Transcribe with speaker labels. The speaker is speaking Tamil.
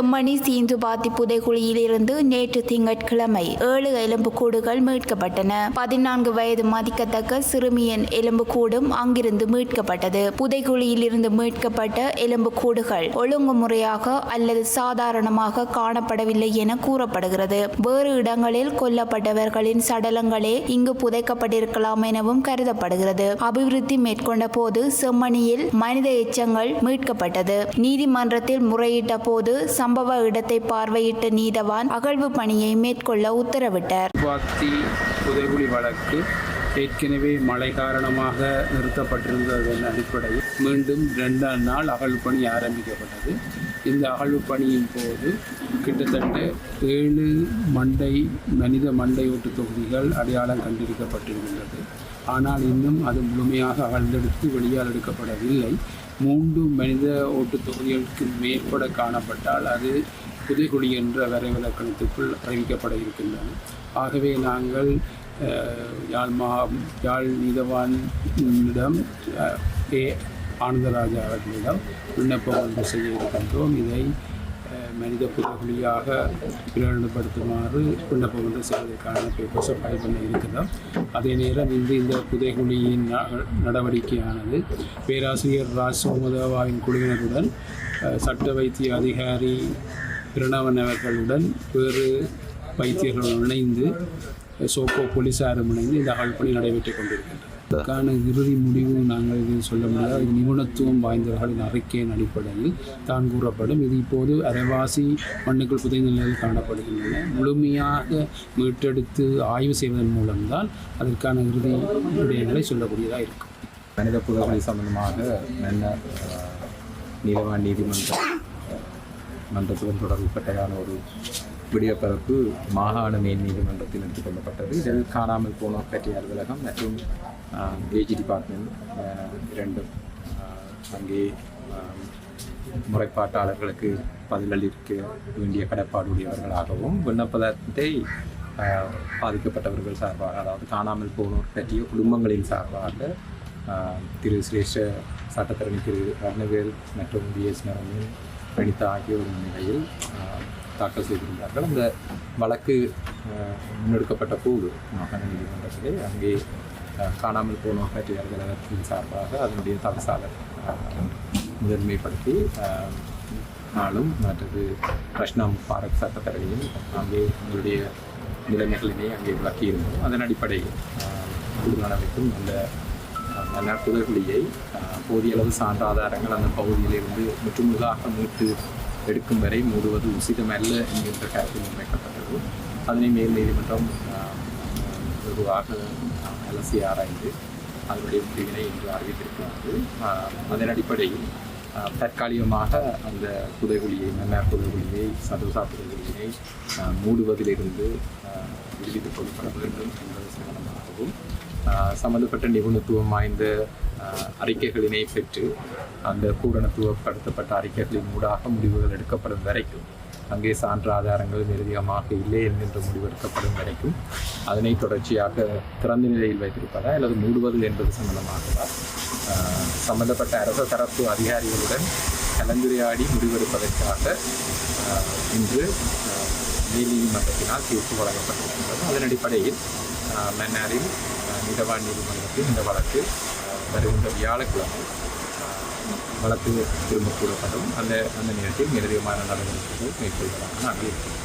Speaker 1: செம்மணி சீந்துபாத்தி புதைகுழியிலிருந்து நேற்று திங்கட்கிழமை ஏழு எலும்புக்கூடுகள் மீட்கப்பட்டன. பதினான்கு வயது மதிக்கத்தக்க சிறுமியின் எலும்புக்கூடும் அங்கிருந்து மீட்கப்பட்டது. புதைகுழியிலிருந்து மீட்கப்பட்ட எலும்புக்கூடுகள் ஒழுங்குமுறையாக அல்லது சாதாரணமாக காணப்படவில்லை என கூறப்படுகிறது. வேறு இடங்களில் கொல்லப்பட்டவர்களின் சடலங்களே இங்கு புதைக்கப்பட்டிருக்கலாம் எனவும் கருதப்படுகிறது. அபிவிருத்தி மேற்கொண்ட போது செம்மணியில் மனித எச்சங்கள் மீட்கப்பட்டது. நீதிமன்றத்தில் முறையிட்ட போது சம்பவ இடத்தை பார்வையிட்ட நீதவான் அகழ்வு பணியை மேற்கொள்ள உத்தரவிட்டார்.
Speaker 2: பாத்தி புதைகுழி வழக்கு ஏற்கனவே மழை காரணமாக நிறுத்தப்பட்டிருந்ததன் அடிப்படையில் மீண்டும் ரெண்டாம் நாள் அகழ்வு பணி ஆரம்பிக்கப்பட்டது. இந்த அகழ்வு பணியின் போது கிட்டத்தட்ட ஏழு மண்டை மனித மண்டையோட்டு தொகுதிகள் அடையாளம் கண்டிருக்கப்பட்டிருக்கின்றது. ஆனால் இன்னும் அது முழுமையாக அகழ்ந்தெடுத்து வெளியால் எடுக்கப்படவில்லை. மூன்று மனித ஓட்டுத் தொகுதிகளுக்கு மேற்பட காணப்பட்டால் அது புதைகுடி என்ற வரைவிலக்கணத்துக்குள் அறிவிக்கப்பட இருக்கின்றன ஆகவே நாங்கள் யாழ் மா யாழ் நீதவானிடம் ஏ ஆனந்தராஜா அவர்களிடம் விண்ணப்பம் ஒன்று செய்ய இருக்கின்றோம். இதை மனித புதைகுழியாக பிரகடனப்படுத்துமாறு விண்ணப்பம் வந்து செய்வதற்கான பேப்பர்ஸை ஃபைல் பண்ண இருக்கிறோம். அதே நேரம் இந்த இந்த புதைகுழியின் ந- நடவடிக்கையானது பேராசிரியர் ராஜ் சோமதேவாவின் குழுவினருடன் சட்ட வைத்திய அதிகாரி பிரணவன் அவர்களுடன் வேறு வைத்தியர்களுடன் இணைந்து சோப்போ போலீஸாரும் இணைந்து இந்த அகழ்பணி நடைபெற்றுக் கொண்டிருக்கின்றன அதற்கான இறுதி முடிவு நாங்கள் இது சொல்ல முடியாது. நிபுணத்துவம் வாய்ந்தவர்களின் அறிக்கையின் அடிப்படையில் தான் கூறப்படும். இது இப்போது அரைவாசி மண்ணுக்குள் புதைந்த நிலையில் காணப்படுகின்றன. முழுமையாக மீட்டெடுத்து ஆய்வு செய்வதன் மூலம்தான் அதற்கான இறுதி விடயங்களை சொல்லக்கூடியதாக இருக்கும்.
Speaker 3: மனித புதகுழி சம்பந்தமாக நல்ல அஹ், நீலவான் மன்றத்துடன் தொடர்புபட்டதான ஒரு விடியப்பரப்பு மாகாண மேல் நீதிமன்றத்தில் எடுத்துக் கொள்ளப்பட்டது. இதில் காணாமல் போனோர் பற்றிய அலுவலகம் மற்றும் ஏஜி டிபார்ட்மெண்ட் இரண்டும் அங்கே முறைப்பாட்டாளர்களுக்கு பதிலளிக்க வேண்டிய கடப்பாடுடையவர்களாகவும் விண்ணப்பதத்தை பாதிக்கப்பட்டவர்கள் சார்பாக அதாவது காணாமல் போனோர் பற்றிய குடும்பங்களின் சார்பாக திரு. சிரேஷ்ட சட்டத்தரணி திரு. ரணவேல் மற்றும் பிஎஸ் நரமின் வனிதா ஆகியோர் நிலையில் தாக்கல் செய்திருந்தார்கள். அந்த வழக்கு முன்னெடுக்கப்பட்ட போது மாகாண நீதிமன்றத்திலே அங்கே காணாமல் போனோம் பற்றிய அலுவலகத்தின் சார்பாக அதனுடைய தவசாளர் முதன்மைப்படுத்தி நாளும் மற்றது ரஷ்னா முபாரக் சட்டத்தரவையும் அங்கே எங்களுடைய நிலைமைகளினை அங்கே விளக்கியிருந்தோம் அதன் அடிப்படையில் குழுவானமைக்கும் அந்த மன்னர் போதிய அளவு சான்றாதாரங்கள் அந்த பகுதியிலிருந்து முற்றுமுழுதாக மீட்டு எடுக்கும் வரை மூடுவது உசிதமல்ல என்கின்ற கருத்தில் முன்வைக்கப்பட்டது அதனை மேல் நீதிமன்றம் வெகுவாக அலசி ஆராய்ந்து அதனுடைய முடிவினை இன்று அறிவித்திருக்கிறது. அதன் அடிப்படையில் தற்காலிகமாக அந்த புதைகுழியை மன்னார் புதைகுழியை சதுசா புதைகுழியை மூடுவதிலிருந்து விடுவித்துக் கொள்ளப்பட வேண்டும் என்பது சம்மந்தப்பட்ட சம்பந்தப்பட்ட நிபுணத்துவம் வாய்ந்த அறிக்கைகளினை பெற்று அந்த பூரணத்துவப்படுத்தப்பட்ட அறிக்கைகளின் ஊடாக முடிவுகள் எடுக்கப்படும் வரைக்கும் அங்கே சான்று ஆதாரங்கள் நிறுதியமாக இல்லை என்கின்ற முடிவெடுக்கப்படும் வரைக்கும் அதனை தொடர்ச்சியாக திறந்த நிலையில் வைத்திருப்பதா அல்லது மூடுவது என்பது சம்பந்தமாகவா? சம்பந்தப்பட்ட அரச தரப்பு அதிகாரிகளுடன் கலந்துரையாடி முடிவெடுப்பதற்காக இன்று மேல் நீதிமன்றத்தினால் தீர்ப்பு வழங்கப்பட்டிருக்கின்றது. அதன் அடிப்படையில் மன்னாரில் ஆஹ், நீதவான் நீதிமன்றத்தில் இந்த வழக்கு வருகின்ற வியாழக்கிழமை வழக்கு திரும்ப கூறப்படும். அந்த அந்த நேரத்தில் நிரதிகமான நடவடிக்கைகள் மேற்கொள்வதாக நான் இருக்கிறோம்